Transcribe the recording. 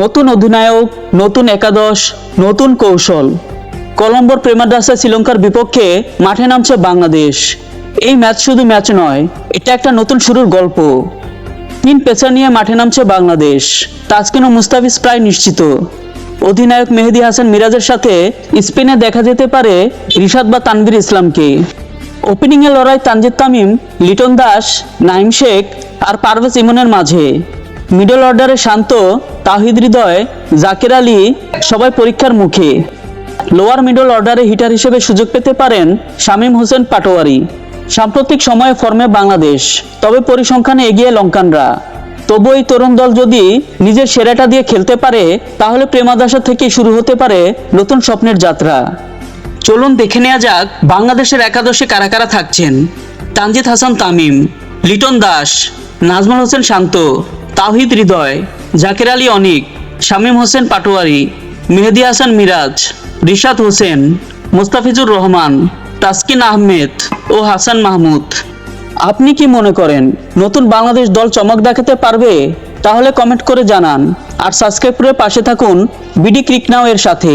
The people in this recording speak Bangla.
নতুন অধিনায়ক, নতুন একাদশ, নতুন কৌশল। কলম্বোর প্রেমাদাসা শ্রীলঙ্কার বিপক্ষে মাঠে নামছে বাংলাদেশ। এই ম্যাচ শুধু ম্যাচ নয়, এটা একটা নতুন শুরুর গল্প। তিন পেসার নিয়ে মাঠে নামছে বাংলাদেশ। তাজকিন ও মুস্তাফিজ প্রায় নিশ্চিত। অধিনায়ক মেহেদি হাসান মিরাজের সাথে স্পেনে দেখা যেতে পারে রিশাদ বা তানভীর ইসলামকে। ওপেনিংয়ে লড়াই তানজিদ তামিম, লিটন দাস নাইম শেখ আর পারভেজ ইমনের মাঝে। মিডল অর্ডারে শান্ত তাহিদ হৃদয়, জাকের আলী সবাই পরীক্ষার মুখে। লোয়ার মিডল অর্ডারে হিটার হিসেবে সুযোগ পেতে পারেন শামীম হোসেন পাটোয়ারি। সাম্প্রতিক সময়ে ফর্মে বাংলাদেশ, তবে পরিসংখ্যানে এগিয়ে লঙ্কানরা। তবু এই তরুণ দল যদি নিজের সেরাটা দিয়ে খেলতে পারে, তাহলে প্রেমাদাসা থেকে শুরু হতে পারে নতুন স্বপ্নের যাত্রা। চলুন দেখে নেওয়া যাক বাংলাদেশের একাদশে কারা কারা থাকছেন। তানজিদ হাসান তামিম, লিটন দাস, নাজমুল হোসেন শান্ত তাওহিদ হৃদয়, জাকির আলী অনিক, শামীম হোসেন পাটোয়ারি, মেহেদি হাসান মিরাজ, রিশাদ হোসেন, মুস্তাফিজুর রহমান, তাসকিন আহমেদ ও হাসান মাহমুদ। আপনি কি মনে করেন নতুন বাংলাদেশ দল চমক দেখাতে পারবে? তাহলে কমেন্ট করে জানান। আর সাবস্ক্রাইব করে পাশে থাকুন বিডি ক্রিকনাও এর সাথে।